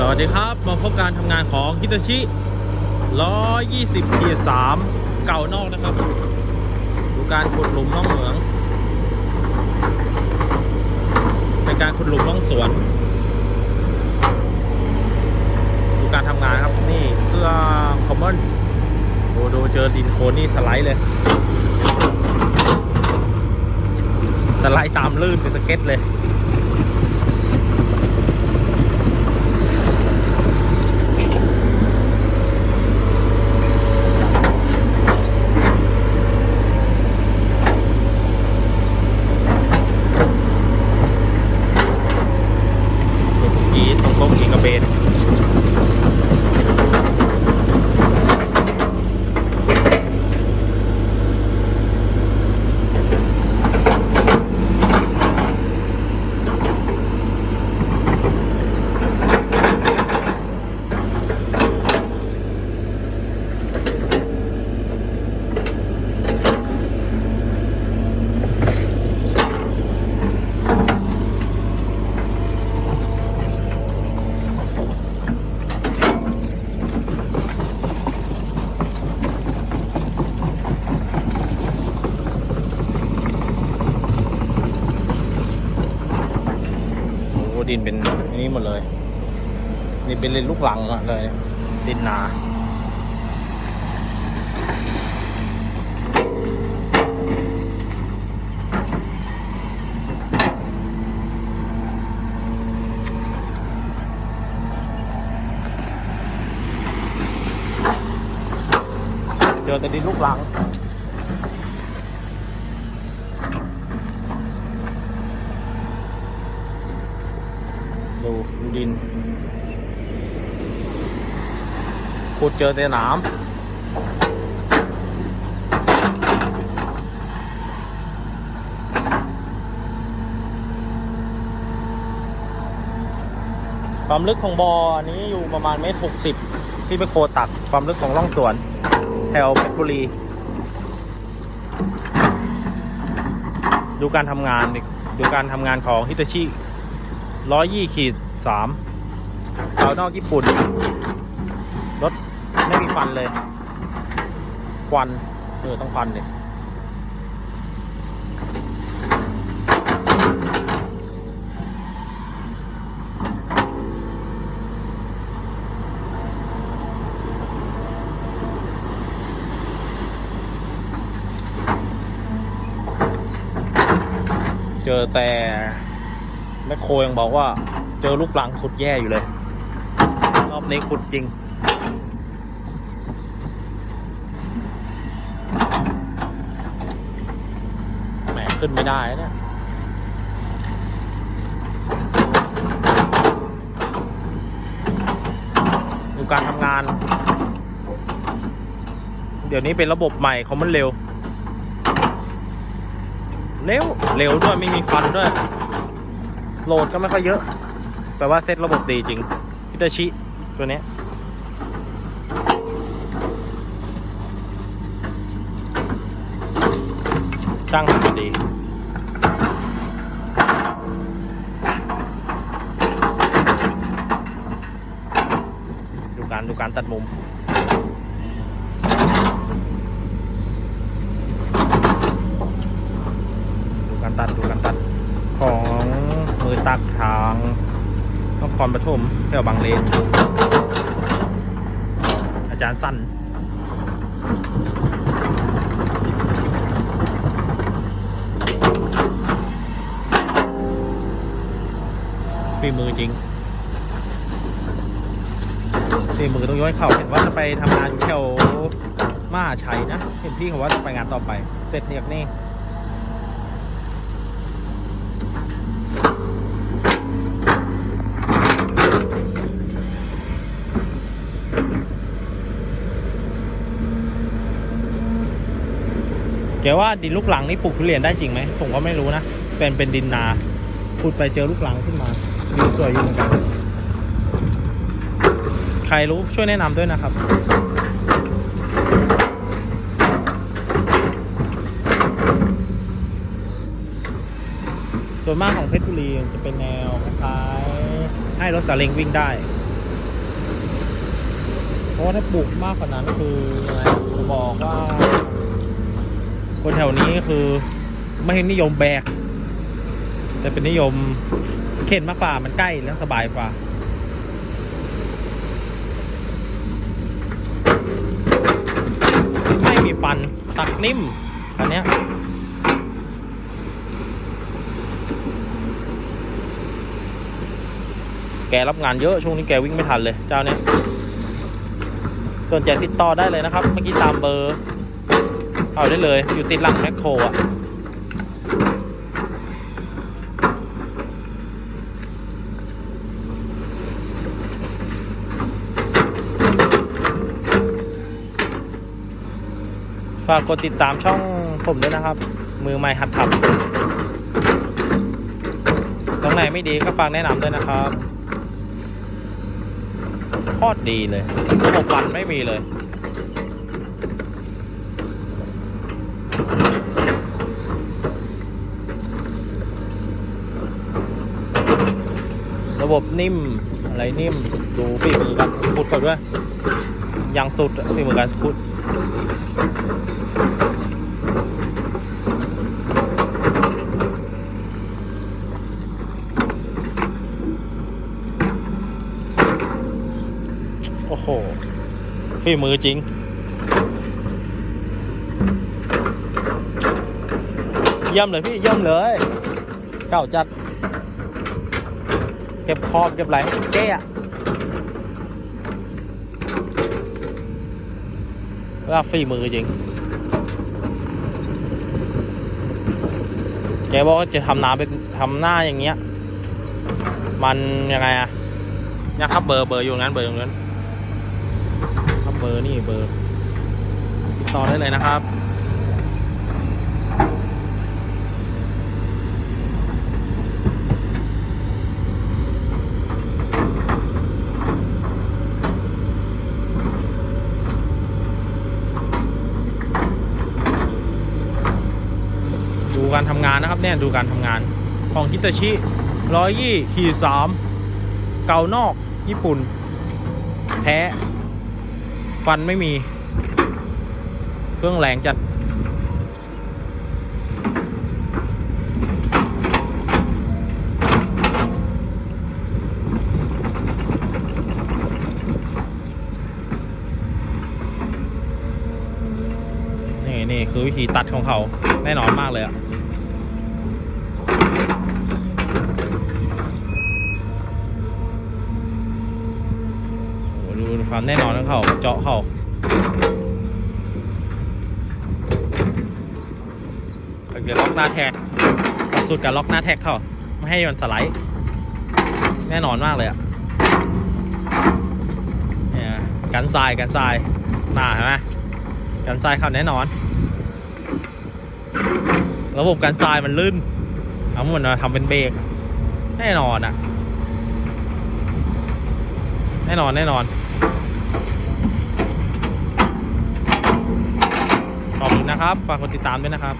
สวัสดีครับ มาพบการทำงานของฮิตาชิ 120ที3เก่านอกนะครับ ดูการขุดหลุมน่องเหมือง เป็นการขุดหลุมน่องสวน ดูการทำงานครับนี่เครื่องคอมมอนดูดูเจอดินโคลนนี่สไลด์เลย สไลด์ตามลื่นเป็นสเก็ตเลย นี่ทุกทีตรงโต๊ะกินกระเบน โอ้โห ดินเป็นนี้หมดเลย นี่เป็นเลนลูกหลังเลยดินหนาเจอแต่ดินลูกหลัง ดูดูดินขุดเจอแต่หนามความลึกของบอ่ออันนี้อยู่ประมาณเมตรหกสิบที่ไปโคตักความลึกของร่องสวน แถวเพชรบุรี ดูการทำงานดิดูการทำงานของฮิตาชิร้อยยี่ขีด สามเตานอกญี่ปุ่น รถไม่มีควันเลย ควัน เออ ต้องควันเนี่ยเจอแต่แมคโครยังบอกว่า เจอลูกลังขุดแย่อยู่เลย รอบนี้ขุดจริง แหมขึ้นไม่ได้เนี่ยดูการทำงาน เดี๋ยวนี้เป็นระบบใหม่เของมันเร็ว เร็ว เร็วด้วยไม่มีควันด้วย โหลดก็ไม่ค่อยเยอะ แปลว่าเซตระบบดีจริงพิตาชิตัวนี้ช่างทำมาดี ดูการดูการตัดมุมดูการตัดดูการตัดของมือตักทาง นครปฐมแถวบางเลน อาจารย์สั้นฝีมือจริงฝีมือต้องย้อยเข่าเห็นว่าจะไปทำงานแถวมหาชัยนะ เห็นพี่เขาว่าจะไปงานต่อไป เสร็จเนี่ยนี่ แกว่าดินลูกหลังนี่ปลูกทุเรียนได้จริงไหมผมก็ไม่รู้นะ เป็นเป็นดินนาขุดไปเจอลูกหลังขึ้นมาดูสวยอยู่เหมือนกัน ใครรู้ช่วยแนะนำด้วยนะครับส่วนมากของเพชรบุรีจะเป็นแนวคล้ายให้รถสาเล้งวิ่งได้ เพราะว่าถ้าปลูกมากกว่านั้นคือยังไงจะบอกว่า คนแถวนี้คือไม่นิยมแบก แต่เป็นนิยมเข็นมากกว่ามันใกล้และสบายกว่าไม่มีฟันตักนิ่มอันเนี้ยแกรับงานเยอะ ช่วงนี้แกวิ่งไม่ทันเลย เจ้าเนี้ยสนใจติดต่อได้เลยนะครับ เมื่อกี้ตามเบอร์ เอาได้เลย อยู่ติดหลังแมคโครอะฝากกดติดตามช่องผมด้วยนะครับ มือใหม่หัดทำตรงไหนไม่ดีก็ฝากแนะนำด้วยนะครับโคตรดีเลยระบบฟันไม่มีเลย ระบบนิ่มอะไรนิ่มดูฝีมือกันขุดก่อนด้วยยังสุดฝีมือการขุดโอ้โหฝีมือจริงเยี่ยมเลยพี่เยี่ยมเลย เก่าจัด เก็บคอบเก็บอะไรเจ๊อะว่าฝีมือจริง แกบอกว่าจะทำนาเป็นทำหน้าอย่างเงี้ย มันยังไงอะเนี่ยครับเบอร์เบอร์อยู่งั้นเบอร์อยู่งั้นครับเบอร์นี่เบอร์ติดต่อได้เลยนะครับ การทำงานนะครับเนี่ยดูการทำงานของฮิตาชิร้อยยี่ขีสามเกานอกญี่ปุ่นแท้ฟันไม่มี เครื่องแรงจัด นี่นี่คือวิธีตัดของเขา แน่นอนมากเลยอะ ความแน่นอนของเขาเจาะเขาเดี๋ยวล็อกหน้าแท็กสุดการล็อกหน้าแท็กเขาไม่ให้มันสไลด์แน่นอนมากเลยอะเนี่ยกันทรายกันทรายหน้าเห็นไหมกันทรายเข้าแน่นอน ระบบการทรายมันลื่นเอาหมันมาทำเป็นเบรกแน่นอนอะ แน่นอนแน่นอน ขอบคุณ นะครับ ฝากกดติดตามด้วยนะครับ